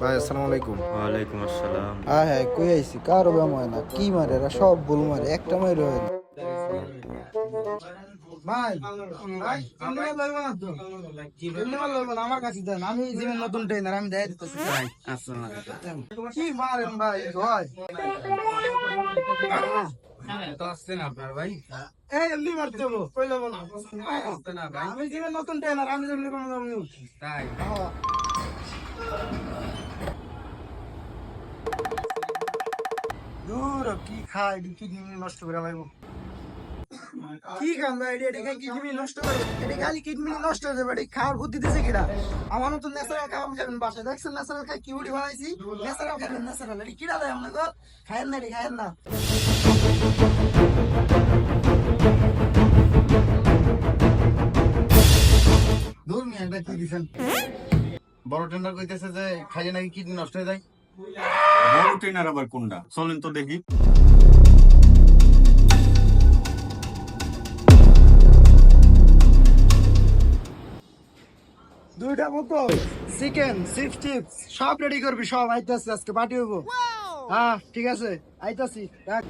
ভাই আসসালামু আলাইকুম। ওয়ালাইকুম আসসালাম। হ্যাঁ হ্যাঁ কই আইছি? কারও ব্যাম হয় না। কি মারে এরা? সব ভুল মারে। একটা মারে হয় না। ভাই ভাই মাল লইব না তো। মাল লইব না। আমার কাছে দেন। আমি জীবন নতুন ট্রেনার আমি দেয় দিতেছি। ভাই আসসালামু কি মারেন ভাই? হয়। এই এমনি মারতে হব। কইলে বলো আমি জীবন নতুন ট্রেনার আমি যেমনি তাই? কি খাই কিডনি নষ্ট করে লাইব কি খান ভাই, এটা কিডনি নষ্ট করে? এটা খালি কিডনি নষ্ট হয়ে যাবে? এটা খাওয়ার বুদ্ধি দিছে আমার মতো ন্যাচারাল খাবার খাবেন বাসায় দেখছেন ন্যাচারাল খাই, কি উঠি বানাইছি? ন্যাচারাল খাবেন ন্যাচারাল এটা কিনা দেয় আপনাকে না, এটা না। দূর মিয়া, এটা কি দিছেন? বড় টেন্ডার কইতেছে যে খাইলে নাকি কিডনি নষ্ট হয়ে যায়। বড় ট্রেনার আবার কোনটা? চলেন তো দেখি। দুইটা মতো। চিকেন চিপস টিপস সব রেডি করবি সব আইতাছি আজকে পাঠিয়ে হ্যাঁ ঠিক আছে আইতাছি রাখ।